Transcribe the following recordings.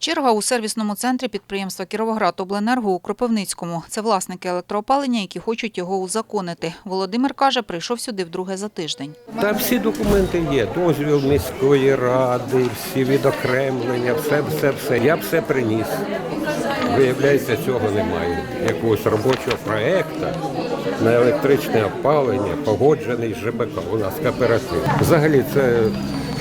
Черга у сервісному центрі підприємства «Кіровоградобленерго» у Кропивницькому. Це власники електроопалення, які хочуть його узаконити. Володимир каже, прийшов сюди вдруге за тиждень. Та всі документи є. Дозвіл міської ради, всі відокремлення, все, все, все. Я все приніс. Виявляється, цього немає. Якогось робочого проєкту на електричне опалення, погоджений з ЖБК. У нас кооператив. Взагалі це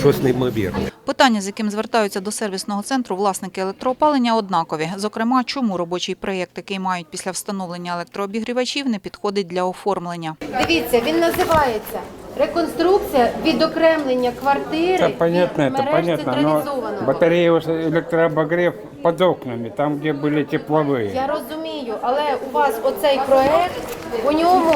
щось неймовірне. Питання, з яким звертаються до сервісного центру власники електроопалення, однакові. Зокрема, чому робочий проєкт, який мають після встановлення електрообігрівачів, не підходить для оформлення. Дивіться, він називається реконструкція відокремлення квартири Это понятно, від это мереж понятно, но централізованого. батарея уже электрообогрев под окнами, там, где были тепловые. Я розумію, але у вас оцей проект, у ньому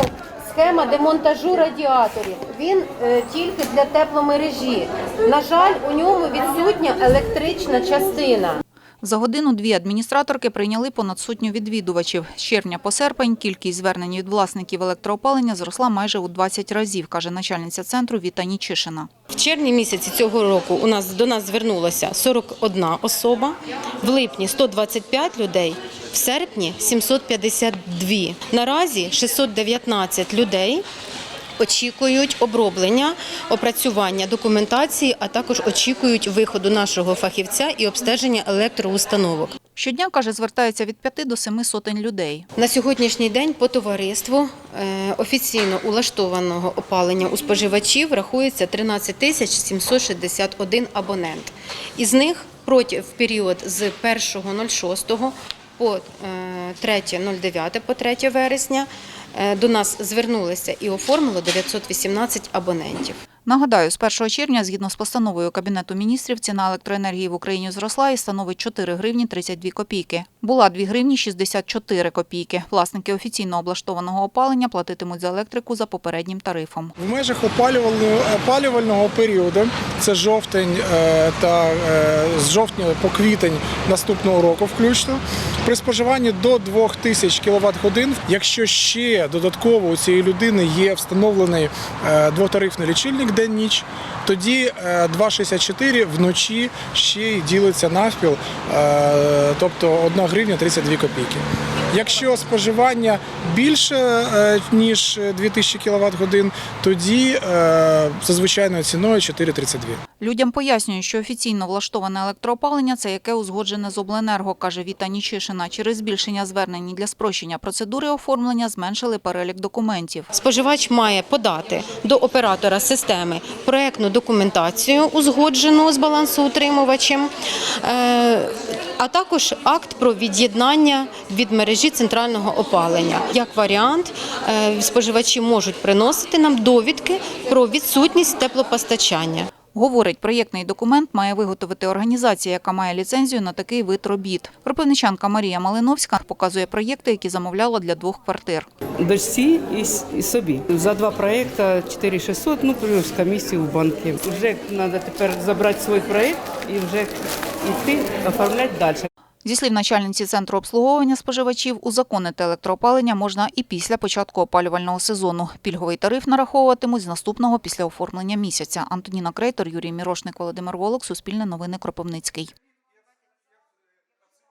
схема демонтажу радіаторів. Він е, тільки для тепломережі. На жаль, у ньому відсутня електрична частина. За годину-дві адміністраторки прийняли понад сотню відвідувачів. З червня по серпень кількість звернень від власників електроопалення зросла майже у 20 разів, каже начальниця центру Віта Нічишина. В червні місяці цього року у нас до нас звернулося 41 особа, в липні 125 людей, в серпні 752. Наразі 619 людей очікують оброблення, опрацювання документації, а також очікують виходу нашого фахівця і обстеження електроустановок. Щодня, каже, звертається від 5 до 7 сотень людей. На сьогоднішній день по товариству е, офіційно улаштованого опалення у споживачів рахується 13 тисяч 761 абонент. Із них проти в період з 1.06 по е, 3.09 по 3 вересня е, до нас звернулися і оформило 918 абонентів. Нагадаю, з 1 червня, згідно з постановою Кабінету міністрів, ціна електроенергії в Україні зросла і становить 4 гривні 32 копійки. Була 2 гривні 64 копійки. Власники офіційно облаштованого опалення платитимуть за електрику за попереднім тарифом. В межах опалювального, опалювального періоду, це жовтень е, та е, з жовтня по квітень наступного року включно, при споживанні до 2000 кВт годин, якщо ще додатково у цієї людини є встановлений е, двотарифний лічильник день-ніч, тоді е, 2,64 вночі ще й ділиться навпіл, е, тобто 1 гривня 32 копійки. Якщо споживання більше е, ніж 2000 кВт годин, тоді е, за звичайною ціною 4,32. Людям пояснюють, що офіційно влаштоване електроопалення – це яке узгоджене з обленерго, каже Віта Нічишина. Через збільшення звернень для спрощення процедури оформлення зменшили перелік документів. Споживач має подати до оператора системи проектну документацію, узгоджену з балансоутримувачем, е, а також акт про від'єднання від мережі центрального опалення. Як варіант, е, споживачі можуть приносити нам довідки про відсутність теплопостачання. Говорить, проєктний документ має виготовити організація, яка має ліцензію на такий вид робіт. Пропивничанка Марія Малиновська показує проєкти, які замовляла для двох квартир. дочці і, і собі. За два проекти 4600, ну плюс комісію в банки. Вже треба тепер забрати свій проект і вже йти оформляти далі. Зі слів начальниці центру обслуговування споживачів, узаконити електроопалення можна і після початку опалювального сезону. Пільговий тариф нараховуватимуть з наступного після оформлення місяця. Антоніна Крейтор, Юрій Мірошник, Володимир Волок, Суспільне новини Кропивницький.